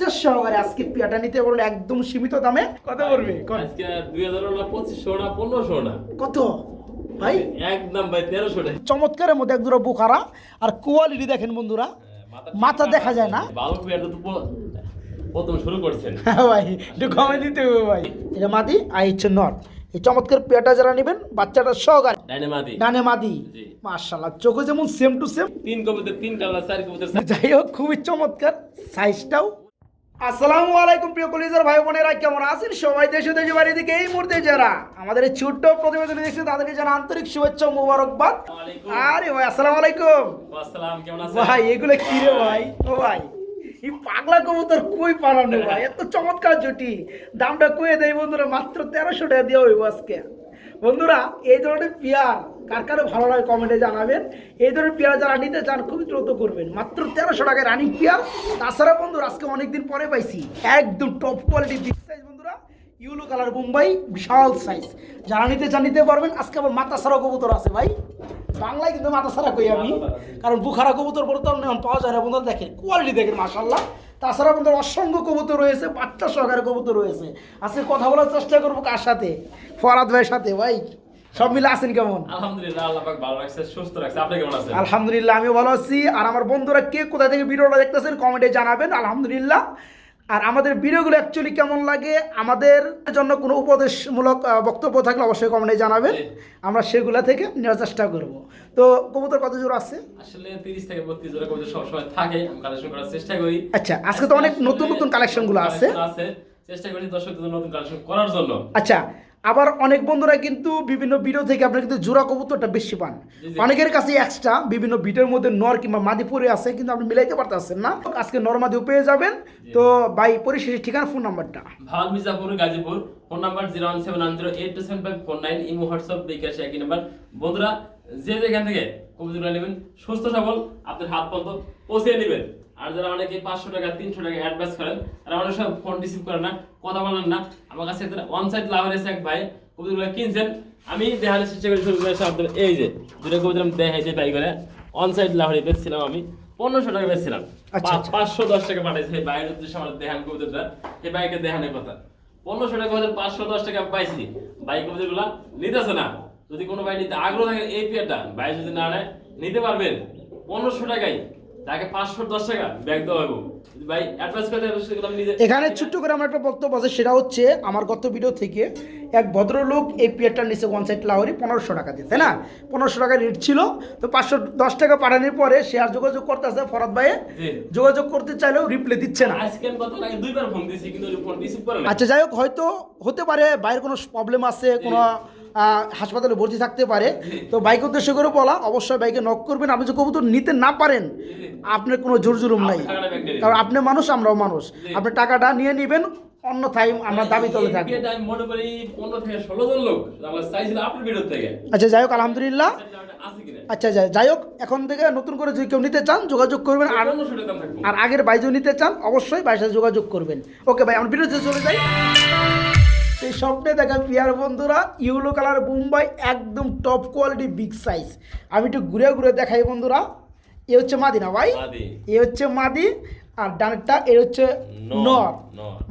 বাচ্চা সহকারে আজকে পেয়াটা নিতে পারবেন একদম সীমিত দামে। কত পড়বে আজকে দুই হাজার না পঁচিশশো না পনেরোশো না। কত? ভাই? একদম ভাই তেরোশো টাকা। চমৎকারের মধ্যে এক দুটো বোকারা আর কোয়ালিটি দেখেন বন্ধুরা মাথা দেখা যায় না। ভালো তো প্রথম শুরু করছেন। হ্যাঁ ভাই একটু কমে দিতে হবে ভাই। এটা মাদি আর হচ্ছে নট এই চমৎকার পেয়াটা যারা নেবেন বাচ্চাটা সহকারে। ডানে মাদি। জি। মার্শাল্লাহ চোখে যেমন সেম টু সেম তিন কবিতে তিন কালার চার কবিতে যাই হোক খুবই চমৎকার। সাইজটাও আসসালামু আলাইকুম প্রিয় কলিজার ভাই বোনেরা কেমন আছেন? সবাই দেশে দেশে বাড়ি থেকে এই মুহূর্তে যারা আমাদের এই ছোট্ট প্রতিবেদনে দেখছেন তাদেরকে জানা আন্তরিক শুভেচ্ছা ও মুবারকবাদ। আরে ভাই আসসালামু আলাইকুম। ভাই এগুলো কি রে ভাই? ও ভাই এই পাগলা কবুতর কই পারানো ভাই? এত চমৎকার জুটি। দামটা কয়ে দেয় বন্ধুরা মাত্র তেরোশো টাকা দিয়ে হইব আজকে। বন্ধুরা, এই ধরনের পেয়ার কার কারও ভালো লাগে কমেন্টে জানাবেন। এই ধরনের পেয়ার যারা নিতে চান, খুবই দ্রুত করবেন। মাত্র তেরোশো টাকায় রানিং পেয়ার। তাছাড়া বন্ধুরা, আজকে অনেকদিন পরে পাইছি। একদম টপ কোয়ালিটি বিগ সাইজ বন্ধুরা। ইউলো কালার মুম্বাই বিশাল সাইজ যারা নিতে চান, নিতে পারবেন। আজকে আবার মাথা সারা কবুতর আছে ভাই। বাংলায় কিন্তু মাথা সারা কই আমি? কারণ বুখারা কবুতর বর্তমানে পাওয়া যায় না বন্ধুরা, দেখেন। কোয়ালিটি দেখেন মাশাল্লাহ তাছাড়া আমাদের অসংখ্য কবুতর রয়েছে বাচ্চা সহকারে কবুতর রয়েছে। আজকে কথা বলার চেষ্টা করব কার সাথে? ফরাদ ভাইয়ের সাথে ভাই। সব মিলে আছেন কেমন? আলহামদুলিল্লাহ আল্লাহ পাক ভালো রাখছে সুস্থ রাখছে। আপনি কেমন আছেন? আলহামদুলিল্লাহ আমিও ভালো আছি। আর আমার বন্ধুরা কে কোথা থেকে ভিডিওটা দেখতেছেন কমেন্টে জানাবেন। আলহামদুলিল্লাহ। আর আমাদের ভিডিওগুলো অ্যাকচুয়ালি কেমন লাগে আমাদের জন্য কোনো উপদেশমূলক বক্তব্য থাকলে অবশ্যই কমেন্টে জানাবেন। আমরা সেগুলা থেকে নেওয়ার চেষ্টা করব। তো কবুতর কত জোর আছে? আসলে তিরিশ থেকে বত্রিশ জোড়া কবিতা সবসময় থাকে আমি কালেকশন করার চেষ্টা করি। আচ্ছা আজকে তো অনেক নতুন নতুন কালেকশনগুলো আছে। আছে। চেষ্টা করি দর্শকদের নতুন কালেকশন করার জন্য। আচ্ছা আবার অনেক বন্ধুরা কিন্তু বিভিন্ন ভিডিও থেকে আপনারা কিন্তু জোড়া কবুতরটা বেশি পান। অনেকের কাছে এক্সট্রা বিভিন্ন ভিডিওর মধ্যে নর কিংবা মাদি পরে আছে কিন্তু আপনি মিলাইতে পারতেছেন না। আজকে নর মাদিও পেয়ে যাবেন। তো ভাই পরিশেষে ঠিকানা ফোন নাম্বারটা ভালো Mirzapur Gazipur. Phone number zero one seven one zero eight two seven five four nine imo WhatsApp bKash একই নাম্বার বন্ধুরা যে যেখান থেকে কবিতাগুলো নেবেন সুস্থ সবল আপনার হাত পর্যন্ত পৌঁছে নেবেন আর যারা অনেকে পাঁচশো টাকা তিনশো টাকা অ্যাডভান্স করেন তারা অনেক সময় ফোন রিসিভ করেন না। কথা বলেন না। আমার কাছে ওয়ান সাইড লাভার এসে এক ভাই কবিতাগুলো কিনছেন। আমি দেখানোর চেষ্টা করি শুরু করে আপনাদের এই যে দুটো কবিতা আমি দেখাইছি তাই করে অন সাইড লাভারে বেচছিলাম আমি পনেরোশো টাকা বেচছিলাম। আচ্ছা, আচ্ছা। পাঁচশো দশ টাকা পাঠাইছে। এই বাইরের উদ্দেশ্যে আমার দেখান কবিতাটা। এই বাইকে দেখানোর কথা। পনেরোশো টাকা হলে পাঁচশো দশ টাকা পাইছি। বাইক কবিতাগুলা নিতেছে না। যদি কোনো ভাই নিতে আগ্রহ থাকে এই পেয়ারটা ভাই যদি না নেয় নিতে পারবেন। পনেরোশো টাকায় তাকে পাঁচশো দশ টাকা ব্যাগ দেওয়া হবে ভাই অ্যাডভান্স করতে আমি নিজে এখানে ছোট্ট করে আমার একটা বক্তব্য আছে সেটা হচ্ছে আমার গত ভিডিও থেকে এক ভদ্রলোক এই পিয়ারটার নিচে ওয়ান সাইড লাহরি পনেরোশো টাকা দিয়ে তাই না? পনেরোশো টাকা রেট ছিল তো পাঁচশো দশ টাকা পাঠানোর পরে সে আর যোগাযোগ করতেছে ফরাদ ভাইয়ে যোগাযোগ করতে চাইলেও রিপ্লাই দিচ্ছে না। আচ্ছা যাই হোক হয়তো হতে পারে বাইরের কোনো প্রবলেম আছে কোনো হাসপাতালে ভর্তি থাকতে পারে। তো বাইক উদ্দেশ্য করে বলা অবশ্যই বাইকে নক করবেন। আপনি যে কবুতর নিতে না পারেন আপনার কোনো জোর জুলুম নাই। কারণ আপনি মানুষ আমরাও মানুষ। আপনি টাকাটা নিয়ে নেবেন অন্যথায় আমরা দাবি তলে থাকব। থেকে আচ্ছা যাই হোক আলহামদুলিল্লাহ। আচ্ছা যাই যাই হোক এখন থেকে নতুন করে যদি কেউ নিতে চান যোগাযোগ করবেন। আর আর আগের বাইজও নিতে চান অবশ্যই বাইরের সাথে যোগাযোগ করবেন। ওকে ভাই আমরা বিরতিতে চলে যাই। এই স্বপ্নে দেখা পিয়ার বন্ধুরা ইউলো কালার মুম্বাই একদম টপ কোয়ালিটি বিগ সাইজ আমি একটু ঘুরে ঘুরে দেখাই বন্ধুরা। এ হচ্ছে মাদি না ভাই এ হচ্ছে মাদি আর ডানেরটা এ হচ্ছে নর।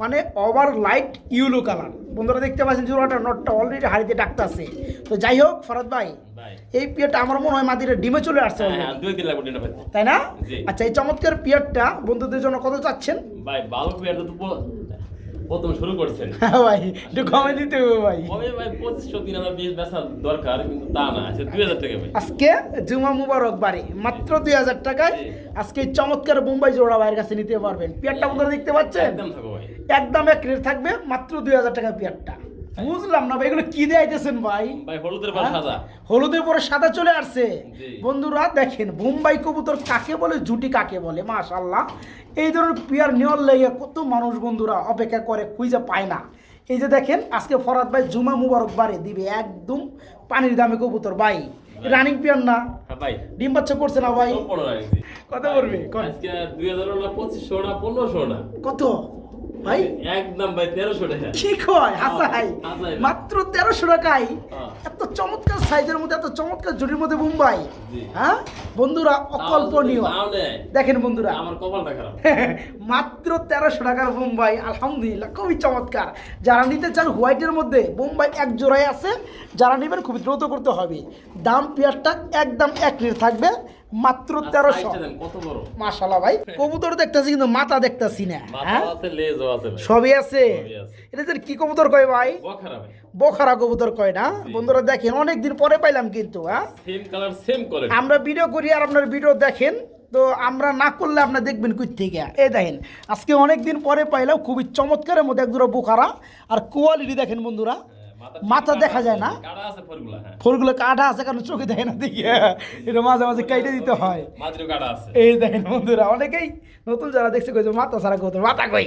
মানে ওভার লাইট ইউলো কালার বন্ধুরা দেখতে পাচ্ছেন জোড়াটা নটটা অলরেডি হাড়িতে ডাকতে আছে। তো যাই হোক ফরাদ ভাই এই পিয়ারটা আমার মনে হয় মাদিরা ডিমে চলে আসছে হ্যাঁ, তাই না? আচ্ছা এই চমৎকার পিয়ারটা বন্ধুদের জন্য কত চাচ্ছেন? ভাই ভালো প্লেয়ার তো প্রথম শুরু করছেন। হ্যাঁ ভাই একটু কমে দিতে হবে ভাই। কমে ভাই পঁচিশশো তিন হাজার বিশ বেচা দরকার কিন্তু তা না আছে দুই হাজার টাকা ভাই। আজকে জুমা মুবারক বাড়ি মাত্র দুই হাজার টাকায় আজকে চমৎকার মুম্বাই জোড়া ভাইয়ের কাছে নিতে পারবেন। পেয়ারটা বন্ধুরা দেখতে পাচ্ছেন? একদম থাকবে ভাই। একদম এক রেট থাকবে মাত্র দুই হাজার টাকা পিয়ারটা। বুঝলাম না ভাই এগুলো কি দেয়াইতেছেন ভাই? ভাই হলুদের পাল হ্যাঁ? সাদা। হলুদের পরে সাদা চলে আসছে। বন্ধুরা দেখেন বোম্বাই কবুতর কাকে বলে জুটি কাকে বলে? মাশাল্লাহ এই ধরনের পিয়ার নেওয়ার লেগে কত মানুষ বন্ধুরা অপেক্ষা করে খুঁজে পায় না। এই যে দেখেন আজকে ফরাদ ভাই জুমা মুবারক বারে দিবে একদম পানির দামে কবুতর। ভাই রানিং পিয়ার না? হ্যাঁ ভাই। ডিম বাচ্চা করছে না ভাই? কত? কত? আজকে দুই হাজার না পঁচিশশো না পনেরোশো না। কত? ভাই একদম ভাই তেরোশো টাকা। কি কয়? হাসাই হাসাই। মাত্র তেরোশো টাকায় হ্যাঁ। এত চমৎকার সাইজের মধ্যে এত চমৎকার জুটির মধ্যে মুম্বাই। হ্যাঁ? বন্ধুরা অকল্পনীয়। দেখেন বন্ধুরা। আমার কপালটা খারাপ। মাত্র তেরোশো টাকার বোম্বাই আলহামদুলিল্লাহ খুবই চমৎকার। যারা নিতে চান হোয়াইটের মধ্যে বোম্বাই এক জোড়ায় আছে। যারা নেবেন খুবই দ্রুত করতে হবে। দাম পেয়ারটা একদম এক থাকবে। মাত্র তেরোশো। মাশাল্লাহ ভাই কবুতর দেখতেছি কিন্তু মাথা দেখতেছি না হ্যাঁ? সবই আছে? এটা কি কবুতর কয় ভাই? বোখারা কবুতর কয় না? বন্ধুরা দেখেন অনেকদিন পরে পাইলাম কিন্তু হ্যাঁ? আমরা ভিডিও করি আর আপনার ভিডিও দেখেন তো আমরা না করলে আপনার দেখবেন কই থেকে এ দেখেন আজকে অনেকদিন পরে পাইলাম খুবই চমৎকারের মধ্যে একজোড়া বোখারা আর কোয়ালিটি দেখেন বন্ধুরা। মাথা দেখা যায় না? আছে হ্যাঁ। ফুলগুলো কাটা আছে কারণ চোখে দেয় না দেখি এটা মাঝে মাঝে কেটে দিতে হয়। এই দেখেন বন্ধুরা অনেকেই নতুন যারা দেখছে কইছে মাথা সারা কত মাথা কই?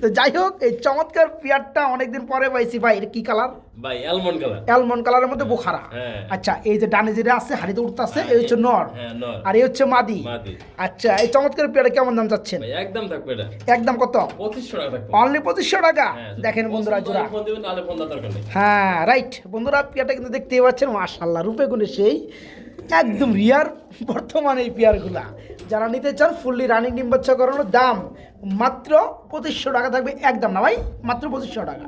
তো যাই হোক এই চমৎকার পিয়ারটা অনেকদিন পরে পাইছি। ভাই এটা কি কালার? ভাই অ্যালমন্ড কালার অ্যালমন্ড কালারের মধ্যে বোখারা। হ্যাঁ। আচ্ছা এই যে ডানে যেটা আছে হাড়িতে উঠতেছে এই হচ্ছে নর। হ্যাঁ আর এই হচ্ছে মাদি। আচ্ছা এই চমৎকার পেয়ারা কেমন দাম চাচ্ছেন? একদম থাকবে এটা। একদম কত? টাকা অনলি পঁচিশশো টাকা? হ্যাঁ, দেখেন বন্ধুরা জোড়া। হ্যাঁ রাইট বন্ধুরা পেয়ারটা কিন্তু দেখতেই পাচ্ছেন মাশাল্লাহ রূপে গুণে সেই একদম রিয়ার বর্তমানে এই পেয়ারগুলা যারা নিতে চান ফুললি রানিং ডিম বাচ্চা করানোর দাম মাত্র পঁচিশশো টাকা থাকবে একদম না ভাই? মাত্র পঁচিশশো টাকা।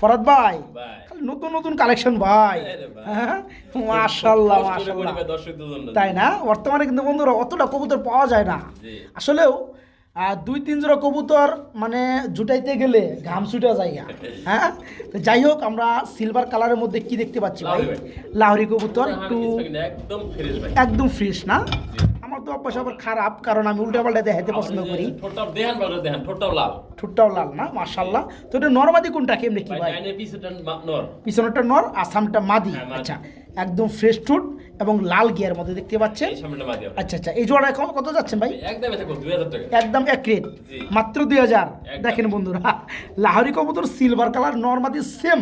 ফরাদ ভাই নতুন নতুন কালেকশন ভাই। আরে হ্যাঁ মাশাল্লাহ মাশাল্লাহ তাই না? বর্তমানে কিন্তু বন্ধুরা অতটা কবুতর পাওয়া যায় না। আসলেও দুই তিন জোড়া কবুতর মানে জুটাইতে গেলে ঘাম ছুটা জায়গা। হ্যাঁ? তো যাই হোক আমরা সিলভার কালারের মধ্যে কি দেখতে পাচ্ছি ভাই? লাহরি কবুতর একটু একদম ফ্রেশ না? আমার তো অভ্যাস আবার খারাপ কারণ আমি উল্টা পাল্টা দেখাতে পছন্দ করি। ঠোঁটটাও লাল। না? মার্শাল্লাহ তো এটা নরমাদি কোনটা? কেমনি কি ভাই নর। পিছনেরটা নর আসামটা হ্যাঁ, মাদি। আচ্ছা। একদম ফ্রেশ ঠোঁট এবং লাল গিয়ার মধ্যে দেখতে পাচ্ছেন। আচ্ছা আচ্ছা এই জোড়া এখন কত যাচ্ছেন ভাই? একদম এক রেট মাত্র দুই হাজার। দেখেন বন্ধুরা লাহরি কবুতর সিলভার কালার নর্মাদি সেম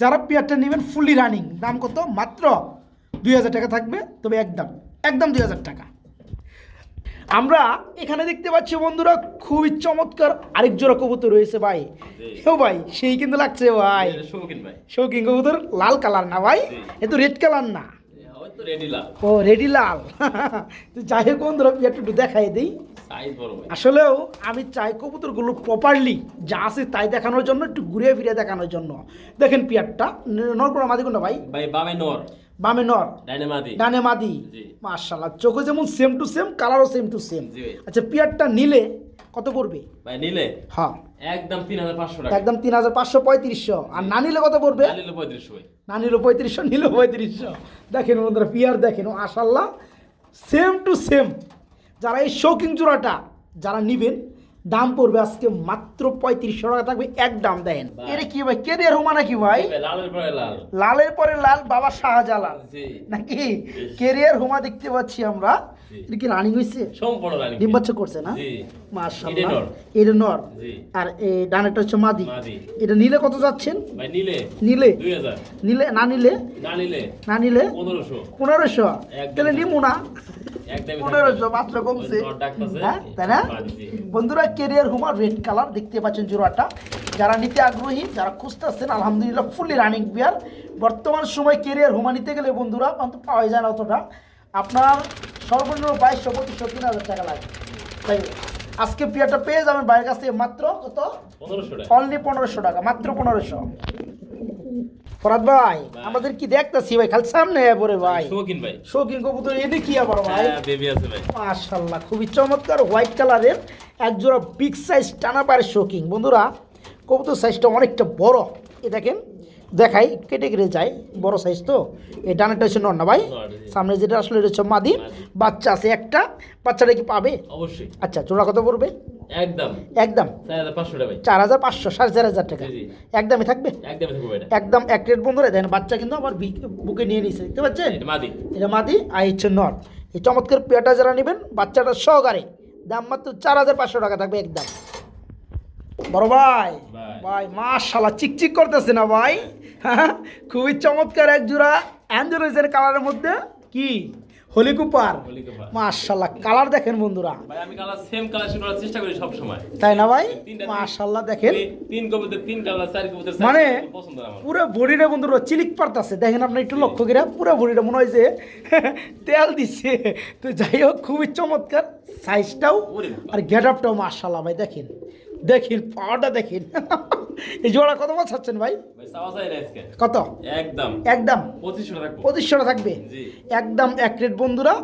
যারা পেয়ারটা নেবেন ফুলি রানিং দাম কত? মাত্র দুই হাজার টাকা থাকবে তবে একদম একদম দুই হাজার টাকা। আমরা এখানে দেখতে পাচ্ছি বন্ধুরা খুবই চমৎকার আরেক জোড়া কবুতর রয়েছে ভাই। ও ভাই সেই কিন্তু লাগছে ভাই। শৌখিন কবুতর লাল কালার না ভাই। এ তো রেড কালার না। ও রেডি লাল। যাই হোক বন্ধুরা একটু দেখাই দিই। আসলেও আমি চাই কবুতরগুলো প্রপারলি যা আছে তাই দেখানোর জন্য একটু ঘুরে ফিরে দেখানোর জন্য। দেখেন পিয়ারটা নরকোনা মাদি কোনটা ভাই। ভাই বামে নর। বামে নর। ডানে মাদি। জি। মার্শাল্লাহ চোখে যেমন সেম টু সেম কালারও সেম টু সেম আচ্ছা পিয়ারটা নিলে কত পড়বে ভাই নিলে? হ্যাঁ। একদম তিন হাজার পাঁচশো টাকা। একদম তিন হাজার পাঁচশো পঁয়ত্রিশশো। আর না নিলে কত পড়বে না নিলে পঁয়ত্রিশশো না নিল পঁয়ত্রিশশো নিল পঁয়ত্রিশশো। দেখেন বন্ধুরা পিয়ার দেখেন মাশাল্লাহ সেম টু সেম যারা এই শৌকিং জোড়াটা যারা নিবেন দাম পড়বে আজকে মাত্র পঁয়ত্রিশশো টাকা থাকবে এক দাম দেন। এটা কি ভাই? কে দিয়ে রোমা নাকি ভাই? লালের পরে লাল। লালের পরে লাল বাবা শাহজালাল। নাকি? কেরিয়ার হোমা দেখতে পাচ্ছি আমরা। এটা কি রানিং হয়েছে সম্পূর্ণ রানী ডিম বাচ্চা করছে না? মাশাআল্লাহ। এটা নর। আর এই ডানেটা হচ্ছে মাদি। এটা নিলে কত যাচ্ছেন? ভাই নিলে। নিলে। দুই হাজার। নিলে? না নিলে? না নিলে। না নিলে? পনেরোশো। পনেরোশো। একদম। তাহলে নিমু না? হ্যাঁ। বন্ধুরা কেরিয়ার হুমার রেড কালার দেখতে পাচ্ছেন জোড়াটা। যারা নিতে আগ্রহী যারা খুঁজতেছেন আলহামদুলিল্লাহ ফুললি রানিং বিয়ার বর্তমান সময় কেরিয়ার হুমা নিতে গেলে বন্ধুরা অন্তত পাওয়া যায় না অতটা। আপনার সর্বনিম্ন বাইশশো পঁচিশশো তিন হাজার টাকা লাগে। তাই আজকে পিয়ারটা পেয়ে যাবেন বাইরের কাছ থেকে মাত্র কত? অনলি পনেরোশো টাকা মাত্র পনেরোশো। ফরাদ ভাই আমাদের কি দেখতেছি ভাই? খালি সামনে পরে ভাই। শৌখিন ভাই। শৌখিন কবুতর এনে কি আবার ভাই। হ্যাঁ বেবি আছে ভাই। মাশাল্লাহ খুবই চমৎকার হোয়াইট কালারের এক জোড়া বিগ সাইজ টানা পারে শোকিং বন্ধুরা কবুতর সাইজটা অনেকটা বড়। এ দেখেন দেখাই কেটে কেটে যায় বড় সাইজ তো। এই ডানাটা হচ্ছে নর না ভাই? সামনে যেটা আসলে এটা হচ্ছে মাদি। বাচ্চা আছে একটা বাচ্চাটা কি পাবে? অবশ্যই। আচ্ছা জোড়া কত পড়বে? একদম। একদম। চার হাজার পাঁচশো সাড়ে চার হাজার টাকা। একদমই থাকবে? একদম এক রেট বন্ধুরা দেন বাচ্চা কিন্তু আমার বুকে নিয়ে নিছে দেখতে পাচ্ছেন? এটা মাদি। আর হচ্ছে নর। এই চমৎকার পেয়াটা যারা নেবেন বাচ্চাটা সহকারে। দাম মাত্র চার হাজার পাঁচশো টাকা থাকবে একদম। বড় ভাই। ভাই। মাশাল্লাহ চিকচিক করতেছে না ভাই? হ্যাঁ খুবই চমৎকার এক জোড়া অ্যান্ড্রয়েজের কালারের মধ্যে কি? হোলি কুপার মাশাল্লাহ কালার দেখেন বন্ধুরা। ভাই আমি কালার সেম কালার শুট করার চেষ্টা করি সব সময় তাই না ভাই? মাশাল্লাহ দেখেন। তিন কবিতার তিন কালার চার কবিতার মানে পুরো বডিটা বন্ধুরা চিলিক পারতাছে। দেখেন আপনি একটু লক্ষ্য করে পুরো বডিটা মনে হয় যে তেল দিচ্ছে তো যাই হোক খুবই চমৎকার। সাইজটাও আর গেট আপটাও মার্শাল্লাহ ভাই দেখেন। দেখেন পাওয়ারটা দেখেন। এই জোড়া কত বছর ছাড়ছেন ভাই? কত? একদম। একদম? পঁচিশশো থাকবে? একদম এক রেট বন্ধুরা।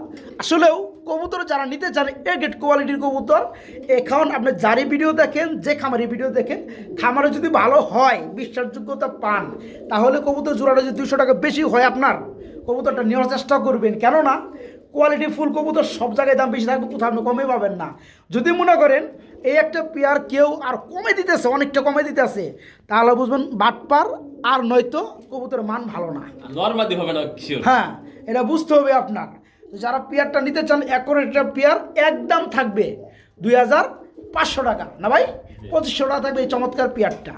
আসলেও কবুতর যারা নিতে চান এ গেট কোয়ালিটির কবুতর এখন আপনি যারই ভিডিও দেখেন যে খামারি ভিডিও দেখেন খামারে যদি ভালো হয় বিশ্বাসযোগ্যতা পান তাহলে কবুতর জোড়াটা যদি দুশো টাকা বেশি হয় আপনার কবুতরটা নেওয়ার চেষ্টা করবেন। কেননা কোয়ালিটি ফুল কবুতর সব জায়গায় দাম বেশি থাকবে কোথাও আপনি কমে পাবেন না। যদি মনে করেন এই একটা পেয়ার কেউ আর কমে দিতেছে অনেকটা কমে দিতেছে তাহলে বুঝবেন বাটপার আর নয়তো কবুতরের মান ভালো না। নর্মাদি হবে না হ্যাঁ এটা বুঝতে হবে আপনার। যারা পেয়ারটা নিতে চান একটা পেয়ার একদম থাকবে দুই হাজার পাঁচশো টাকা। না ভাই? পঁচিশশো টাকা থাকবে এই চমৎকার পেয়ারটা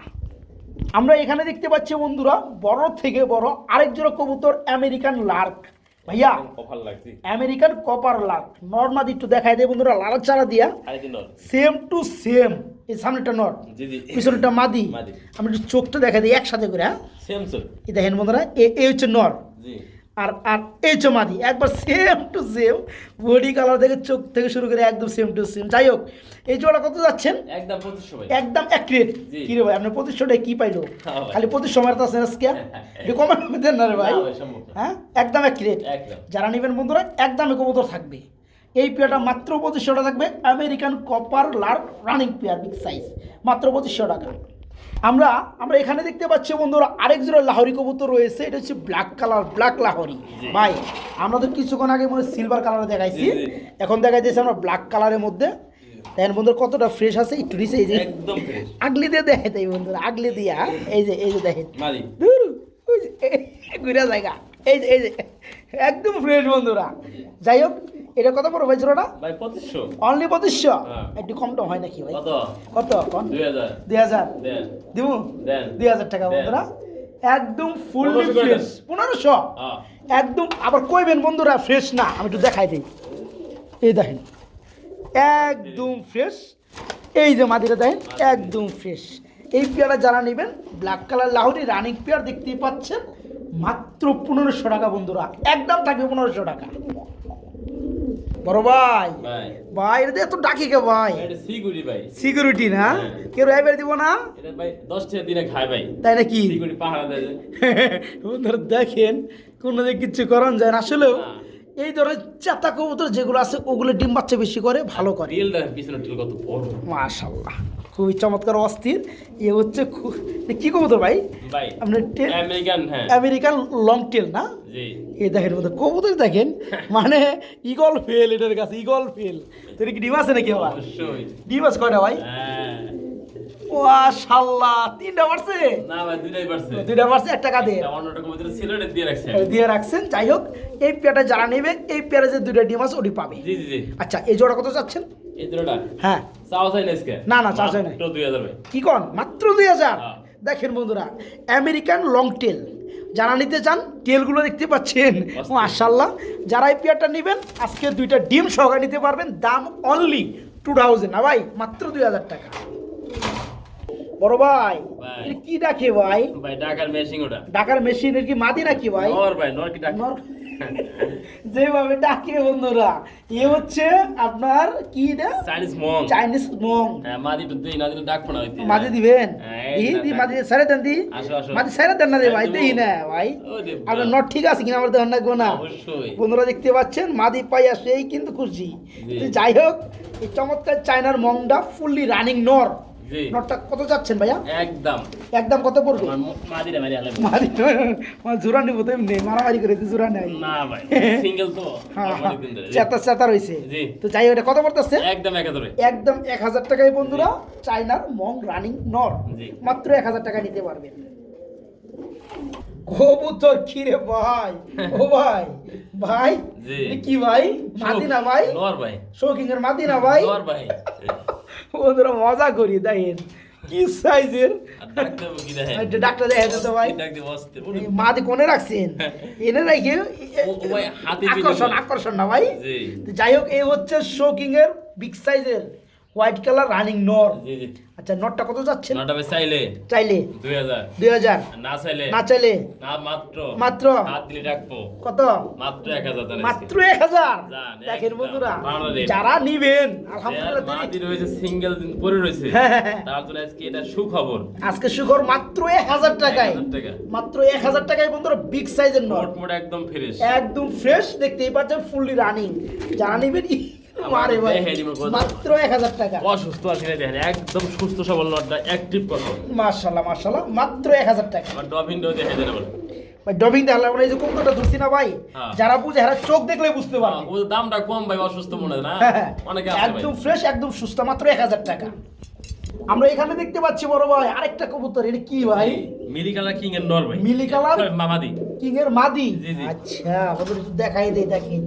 আমরা এখানে দেখতে পাচ্ছি বন্ধুরা বড় থেকে বড় আরেক জোড়া কবুতর আমেরিকান লার্ক ভাইয়া কপার লাগছে। আমেরিকান কপার লাগ নর্মাদি একটু দেখাই দেয় বন্ধুরা লাল চারা দিয়া। Same to same. এই সামনেটা নট পিছনেটা মাদি। আমি একটু চোখটা দেখা দিই একসাথে করে হ্যাঁ? সেম চোখ। এই দেখেন বন্ধুরা এ- এই হচ্ছে নর। জি। আর আর এই চমাদি একবার same to same body colour থেকে চোখ থেকে শুরু করে একদম সেম টু সেম যাই হোক এই জোড়া কত যাচ্ছেন? একদম পঁচিশশো একদম অ্যাক্রেট কি রে ভাই আপনি পঁচিশশোটায় কি পাইলো? হ্যাঁ খালি পঁচিশ সময় তো আছেন আজকে? কমেন্ট দেন না রে ভাই। হ্যাঁ? একদম অ্যাক্রেট যারা নেবেন বন্ধুরা একদম কবুতর থাকবে। এই পেয়ারটা মাত্র পঁচিশশো টাকা থাকবে। American copper lark running pair big size মাত্র পঁচিশশো টাকা। আমরা আমরা এখানে দেখতে পাচ্ছি বন্ধুরা আরেক জোড়া লাহরি কবুতর রয়েছে এটা হচ্ছে ব্ল্যাক কালার ব্ল্যাক লাহরি। ভাই আমরা তো কিছুক্ষণ আগে মনে সিলভার কালারে দেখাইছি। এখন দেখাইতেছি আমরা ব্ল্যাক কালারের মধ্যে। দেখেন বন্ধুরা কতটা ফ্রেশ আছে একটু নিচে এই যে একদম ফ্রেশ আগলি দিয়ে দেখে তাই বন্ধুরা আগলি দিয়া এই যে এই যে দেখেন। ঘুরে জায়গা এই যে এই যে একদম ফ্রেশ বন্ধুরা। যাই হোক এটা কত বড় ভাই জোড়াটা? ভাই অনলি পঁচিশশো? হ্যাঁ। একটু কম টম হয় নাকি ভাই? কত? কত? কম? দুই হাজার। দুই হাজার। দেন। দিব দেন। দুই হাজার টাকা বন্ধুরা। একদম ফুল ফ্রেশ পনেরোশো? হ্যাঁ। একদম আবার কইবেন বন্ধুরা ফ্রেশ না আমি একটু দেখাই দিই। এই দেখেন। একদম ফ্রেশ এই যে মাদিটা দেখেন একদম ফ্রেশ এই পেয়ারা যারা নেবেন black colour Lahori running pair দেখতেই পাচ্ছেন। মাত্র পনেরোশো টাকা বন্ধুরা। একদম থাকবে পনেরোশো টাকা। বড় ভাই। ভাই। এটা এত ডাকি কে ভাই? সিকিউরিটি ভাই। সিকিউরিটি না? কে কেউ রাইবার দিব না? এটা ভাই দশ টাকা দিনে খায় ভাই। তাই নাকি? সিকিউরিটি পাহাড়া দেয় বন্ধুরা দেখেন কোনো দিকে কিচ্ছু করান যায় না। আসলেও এই ধরনের চাতা কবুতর যেগুলো আছে ওগুলো ডিম বাচ্চা বেশি করে ভালো করে। মাশাল্লাহ। খুবই চমৎকার অস্থির। এ হচ্ছে কি কবুতর ভাই? আপনার আমেরিকান হ্যাঁ। আমেরিকান লং টেল না? এই দেখেন মতো কবুতর দেখেন মানে ইগল ফেল এটার কাছে ইগল ফেল। তোর কি ডিম আছে নাকি আবার? অবশ্যই। ডিম আছে কয়টা ভাই? হ্যাঁ। তিনটা পারছে? না ভাই দুইটাই পারছে। দুইটা পারছে এক টাকা দিয়ে। অন্যটা কবিতা ছিল এটা দিয়ে রাখছে। দিয়ে রাখছেন যাই হোক এই পেয়ারটা যারা নেবে এই পেয়ারে যে দুইটা ডিম আছে ওটি পাবে। জি জি জি। আচ্ছা এই জোড়া কত চাচ্ছেন? এই দুটোটা? হ্যাঁ। চাও চাই না না, না, চাও চাই না। দুই হাজার কি কন? মাত্র দুই হাজার? হ্যাঁ। দেখেন বন্ধুরা আমেরিকান লং টেল যারা নিতে চান টেলগুলো দেখতে পাচ্ছেন। মাশাল্লাহ যারা এই পেয়ারটা নেবেন আজকে দুইটা ডিম সহকারে নিতে পারবেন। দাম অনলি টু থাউজেন্ড না ভাই মাত্র দুই হাজার টাকা। বড় ভাই। কি ডাকে ভাই? ভাই ঢাকার মেশিং ওটা। ডাকার মেশিনের কি মাদি নাকি ভাই? নর ভাই নর কি ডাক? যেভাবে ডাকে বন্ধুরা এ হচ্ছে আপনার কি এটা? চাইনিজ মং চাইনিজ মং মাদি দেই না দিলে ডাক পড়া হইতে। মাদি দিবেন? হ্যাঁ, দি এই দি না, মাদি সারে দেন দি আসো আসো। মাদি সারে দেন না রে ভাই। দেই না ভাই। আপনার নট ঠিক আছে কিনা আমার দেওয়ার লাগবে না। অবশ্যই। বন্ধুরা দেখতে পাচ্ছেন মাদি পাই আসেই কিন্তু খুশি। যাই হোক এই চমৎকার চায়নার মংটা ফুললি রানিং নর নটটা কত যাচ্ছেন ভাইয়া? একদম। একদম কত পড়বে? আমার ম- মারি আলাদা মাদি জোড়া নিবো তো এমনি মারামারি করে তো জোড়া নেই না ভাই সিঙ্গেল তো। চেতা চেতা রয়েছে জি। তো যাই এটা কত পড়তেছে? একদম এক হাজারে। একদম এক হাজার টাকায় বন্ধুরা চায়নার মং রানিং নর। মাত্র এক হাজার টাকা নিতে পারবেন। কবুতর কি রে ভাই। ও ভাই ভাই কি ভাই? মাদিনা ভাই? নর ভাই। শৌকিং এর মাদিনা ভাই? নর ভাই। বন্ধুরা মজা করি দেখেন। কি সাইজের? ডাক্তার দেখা যেত ভাই। মাদি কোনে রাখছেন? এনে রাখে আকর্ষণ আকর্ষণ না ভাই। যাই হোক এই হচ্ছে শোকিং এর বিগ সাইজের হোয়াইট কালার রানিং নর। আচ্ছা নটটা কত যাচ্ছে? নটা ভাই চাইলে। চাইলে। দুই হাজার। দুই হাজার। আর না চাইলে? না চাইলে। না মাত্র। মাত্র। হাত দিলে ডাকবো। কত? মাত্র এক হাজার জানেন মাত্র এক হাজার? জান, দেখেন বন্ধুরা যারা নিবেন আলহামদুলিল্লাহ মাটি রয়েছে সিঙ্গেল দিন পরে রয়েছে। হ্যাঁ, হ্যাঁ, হ্যাঁ। তার জন্য আজকে এটা সুখবর। আজকে সুখবর মাত্র এক হাজার টাকায়। মাত্র এক হাজার টাকায় বন্ধুরা বিগ সাইজের নট মোট মোট একদম ফ্রেশ একদম ফ্রেশ দেখতেই পাচ্ছেন ফুললি রানিং যারা নিবেন ই, ভাই দেখে নিবো কত। মাত্র এক হাজার টাকা। অসুস্থ আছে দেখেন একদম সুস্থ সবল অ্যাক্টিভ মাত্র টাকা। আমার ডবিনটাও দেখে দেন আবার। ভাই ডবিং দেখালাম আমরা এই যে কবুতরটা ধরছি না ভাই হ্যাঁ। যারা বুঝে চোখ দেখলে বুঝতে পারবে। ও দামটা কম ভাই অসুস্থ মনে হয় না? হ্যাঁ, হ্যাঁ। অনেকে একদম ফ্রেশ একদম সুস্থ মাত্র এক হাজার টাকা। আমরা এখানে দেখতে পাচ্ছি বড় ভাই আরেকটা কবুতর এটা কি ভাই? মিলি কালার কিং এর নর ভাই। মিলি কালার? Sorry, মামাদি। কিং এর মাদি। আচ্ছা আমাদের একটু দেখাই দেই দেখেন।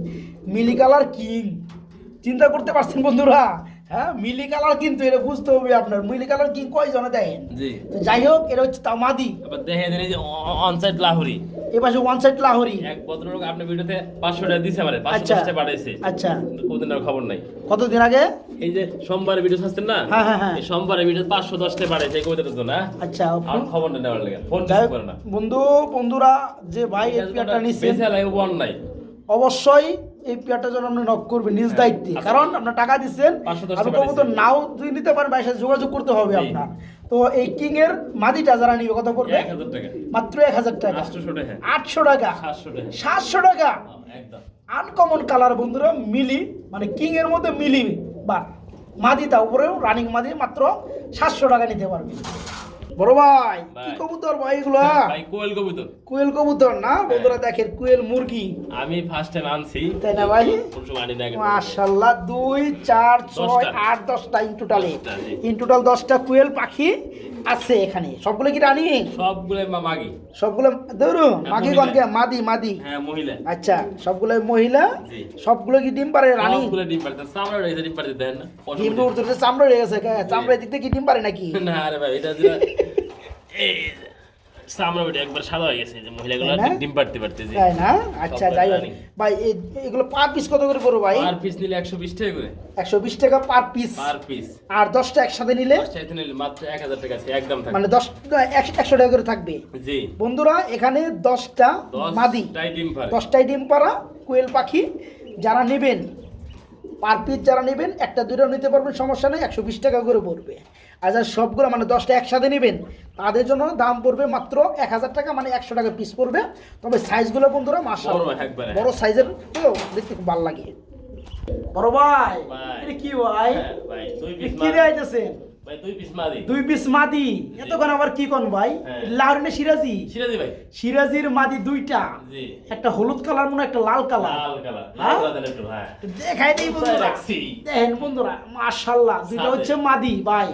মিলি কালার কিং চিন্তা করতে পারছেন বন্ধুরা? হ্যাঁ মিলি কালার কিন্তু এটা বুঝতে হবে আপনার। মিলি কালার কিং কয় জনে দেখেন? জি। তো যাই হোক এটা হচ্ছে তা মাদি আবার দেখে দেন এই যে অনসাইড লাহোরি। এ পাশে ওয়ান সাইড লাহোরি। এক ভদ্রলোক আপনার ভিডিওতে পাঁচশো টাকা দিছে আমারে পাঁচশো আচ্ছা। দশটা পাঠাইছে। আচ্ছা। কোনদিন আর খবর নাই? কতদিন আগে? এই যে সোমবারে ভিডিও ছাড়ছেন না? হ্যাঁ, হ্যাঁ, হ্যাঁ। এই সোমবারে ভিডিও পাঁচশো দশটা পাঠাইছে এই কবিতাটার জন্য হ্যাঁ? আচ্ছা আর খবর না নেওয়ার লেগে ফোন করে না। বন্ধু বন্ধুরা যে ভাই এই পেয়ারটা নিচ্ছেন বেঁচে লাগে ওয়ান নাই। অবশ্যই এই পেয়ারটা যেন আপনি নক করবেন নিজ দায়িত্বে। আচ্ছা। কারণ আপনার টাকা দিচ্ছেন আপনি কবুতর নাও যদি নিতে পারেন সাথে যোগাযোগ করতে হবে আপনার। তো এই কিং এর মাদিটা যারা নিবে কত পড়বে? মাত্র এক হাজার টাকা। আটশো টাকা। সাতশো টাকা। হ্যাঁ, আনকমন কালার বন্ধুরা মিলি মানে কিং এর মধ্যে মিলি বা মাদিটা উপরেও রানিং মাদি মাত্র সাতশো টাকা নিতে পারবে। বড় ভাই কি। কবুতর ভাই এগুলো? ভাই কোয়েল কবুতর। কোয়েল কবুতর না? বন্ধুরা দেখেন কোয়েল মুরগি। আমি ফার্স্ট টাইম আনছি। তাই না ভাই। মাশাল্লাহ দুই চার ছয় আট দশটা ইন টোটালে ইন টোটাল দশটা কুয়েল পাখি। আছে এখানে। সবগুলো কি রানি? সবগুলো মাগি। সবগুলো ধরু মাগি কোন গনকে মাদি মাদি। হ্যাঁ মহিলা। আচ্ছা সবগুলো মহিলা। সবগুলো কি ডিম পারে রানী? সবগুলো ডিম পারে চামড়া রয়েছে ডিম পারে দেন না ডিম তো চামড়া রয়েছে কে? চামড়ার দিক থেকে কি ডিম পারে নাকি? না আরে ভাই এটা এই চামড়া ওইটা একবার সাদা হয়ে গেছে যে মহিলাগুলো ডিম পাড়তে পারতে যে তাই না? আচ্ছা যাই হোক। ভাই এগুলো পার পিস কত করে ভাই? পার পিস নিলে একশো বিশ টাকা করে। একশো বিশ টাকা পার পিস পার পিস আর দশটা একসাথে নিলে? চাইতে নিলে মাত্র এক হাজার টাকা আছে একদম থাকে মানে দশটা এক- একশো টাকা করে থাকবে। জি। বন্ধুরা এখানে দশটা মাদি। দশটাই ডিম পারে দশটাই ডিম পাড়া কোয়েল পাখি যারা নেবেন পার পিস যারা নেবেন একটা দুটো নিতে পারবেন সমস্যা নেই একশো বিশ টাকা করে পড়বে। আর যারা সবগুলো মানে দশটা একসাথে নেবেন তাদের জন্য দাম পড়বে মাত্র এক হাজার টাকা মানে একশো টাকা পিস পড়বে। তবে সাইজগুলো বন্ধুরা মাসা বড় একবারে। বড় সাইজের তো দেখতে খুব ভালো লাগে। বড় ভাই কি ভাই? কি রে দুই ভাই দুই পিস মাদি। দুই পিস মাদি। এতক্ষণ আবার কি কোন ভাই? হ্যাঁ। সিরাজি। সিরাজি ভাই। সিরাজির মাদি দুইটা। জি। একটা হলুদ কালার মনে একটা লাল কালার। লাল কালার। হ্যাঁ? লাল কালার হ্যাঁ। দেখাই দেই বন্ধুরা। দেখেন বন্ধুরা মাশাআল্লাহ দুইটা হচ্ছে মাদি ভাই।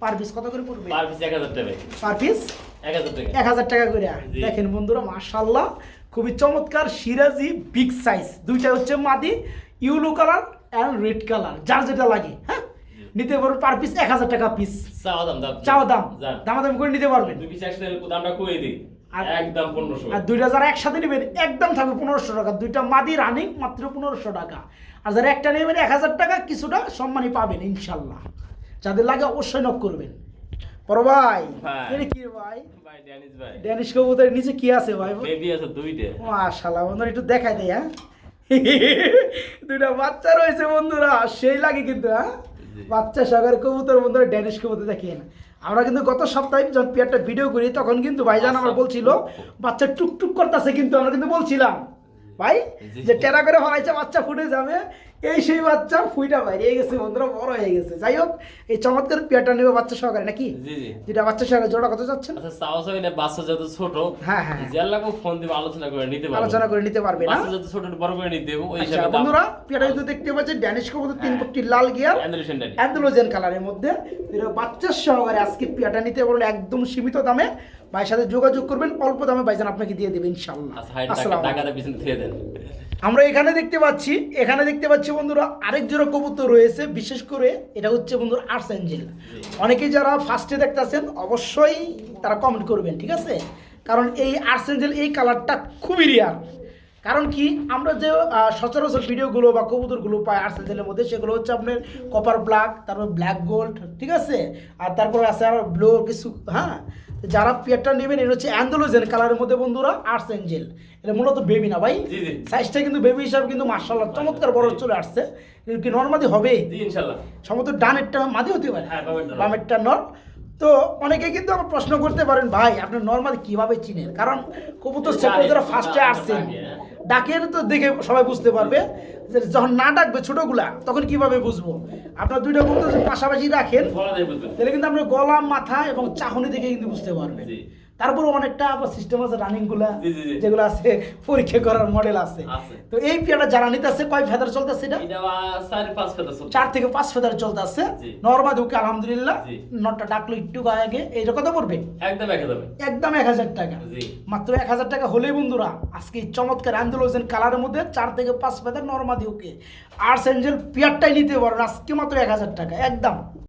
পার পিস কত করে পড়বে? পার পিস এক হাজার টাকা। ভাই পার পিস এক হাজার টাকা। এক হাজার টাকা করে। দেখেন বন্ধুরা মাশাআল্লাহ খুবই চমৎকার সিরাজি বিগ সাইজ দুইটা হচ্ছে মাদি yellow colour and red colour যার যেটা লাগে হ্যাঁ? নিতে পারবেন পার পিস এক হাজার টাকা পিস চাওয়া দাম দাম। চাওয়া দাম। দামাদামি করে নিতে পারবেন দুই পিস একসাথে দামটা কয়ে দিই। একদম পনেরোশো। আর দুইটা যারা একসাথে নেবেন একদম থাকবে পনেরোশো টাকা। দুইটা মাদি রানিং মাত্র পনেরোশো টাকা। আর যারা একটা নেবেন এক হাজার টাকা কিছুটা সম্মানই পাবেন ইনশাল্লাহ। যাদের লাগে অবশ্যই নক করবেন। বড় ভাই। এটা কি ভাই? ড্যানিশ কবুতরের নিচে কি আছে ভাই? বেবি আছে দুইটা। মাশাল্লাহ বন্ধুরা একটু দেখাই দেয় হ্যাঁ? দুইটা বাচ্চা রয়েছে বন্ধুরা। সেই লাগে কিন্তু হ্যাঁ। বাচ্চা সাগর কবুতর বন্ধুরা ড্যানিশ কবুতর না আমরা কিন্তু গত সপ্তাহে যখন পেয়ারটা ভিডিও করি তখন কিন্তু ভাইজান আমার বলছিল বাচ্চা টুকটুক করতেছে কিন্তু আমরা কিন্তু বলছিলাম। ভাই যে টেরা করে ফলাইছে বাচ্চা ফুটে যাবে। এই সেই বাচ্চা ফুইটা বাইরে গেছে বন্ধুরা বড় হয়ে গেছে। যাই হোক এই চমৎকার পেয়ারটা নেবে বাচ্চা সহকারে নাকি? জি জি। যেটা বাচ্চা সহকারে জোড়া কত যাচ্ছেন আচ্ছা চাওয়া চাই না বাচ্চা যত ছোট হ্যাঁ, হ্যাঁ। যার লাগবে ফোন দিব আলোচনা করে নিতে পারব। আলোচনা করে নিতে পারবে না? বাচ্চা যত ছোট বড় করে নিতে দেবো ওই আচ্ছা হিসাবে বন্ধুরা পেয়ারা কিন্তু দেখতে পাচ্ছেন ড্যানিশ কবুতর তিন হ্যাঁ। কোটি লাল গিয়ার অ্যান্ডোলোজেন কালারের মধ্যে। এটা বাচ্চার সহকারে আজকে পেয়াটা নিতে পারলে একদম সীমিত দামে। ভাইয়ের সাথে যোগাযোগ করবেন অল্প দামে ভাইজান আপনাকে দিয়ে দেবে ইনশাল্লাহ আচ্ছা আমরা এখানে দেখতে পাচ্ছি এখানে দেখতে পাচ্ছি বন্ধুরা আরেক জোড়া কবুতর রয়েছে বিশেষ করে এটা হচ্ছে বন্ধুরা আর্টস অ্যাঞ্জেল অনেকে যারা ফার্স্টে দেখতেছেন অবশ্যই তারা কমেন্ট করবেন ঠিক আছে? কারণ এই আর্টস অ্যাঞ্জেল এই কালারটা খুবই রিয়ার কারণ কি? আমরা যে সচরাচর ভিডিওগুলো বা কবুতরগুলো পাই আর্টস অ্যাঞ্জেলের মধ্যে সেগুলো হচ্ছে আপনার কপার ব্ল্যাক তারপর ব্ল্যাক গোল্ড ঠিক আছে? আর তারপর আছে আর ব্লু কিছু হ্যাঁ? যারা পেয়ারটা নেবেন এটা হচ্ছে অ্যান্ডোলোজেন কালারের মধ্যে বন্ধুরা আর্টস অ্যাঞ্জেল এটা মূলত বেবি না ভাই। সাইজটা কিন্তু বেবি হিসাবে কিন্তু মার্শাল্লাহ চমৎকার বড় চলে আসছে। কি নর্মাদি হবে? সম্ভবত ডানেরটা মাদি হতে পারে। হ্যাঁ, বামেরটা নর। তো অনেকে কিন্তু আবার প্রশ্ন করতে পারেন ভাই আপনি নর্মালি কীভাবে চিনেন? কারণ কবুতর ফার্স্টে আসছেন। ডাকের তো দেখে সবাই বুঝতে পারবে যে যখন না ডাকবে ছোটগুলা তখন কীভাবে বুঝব? আপনার দুইটা কবুতর যদি পাশাপাশি রাখেন। তাহলে কিন্তু আপনার গলা মাথা এবং চাহনি দেখে কিন্তু বুঝতে পারবেন। তারপর অনেকটা আবার সিস্টেম আছে রানিংগুলা। যেগুলো আছে পরীক্ষা করার মডেল আছে আছে। তো এই পেয়ারটা যারা নিতে আছে কয় ফেদার চলতেছে এটা এটা চার। থেকে পাঁচ ফেদার চলতে আছে। নর্মাল ওকে আলহামদুলিল্লাহ। নটটা ডাকলো একটু আগে এইটা কত পড়বে একদম এক যাবে একদম এক হাজার টাকা মাত্র এক হাজার টাকা হলেই বন্ধুরা আজকে চমৎকার অ্যান্ডোলোজেন কালারের মধ্যে চার থেকে পাঁচ ফেদার নর্মাদি ওকে আর্টস এঞ্জেল পিয়ারটাই নিতে পারেন আজকে মাত্র এক হাজার টাকা একদম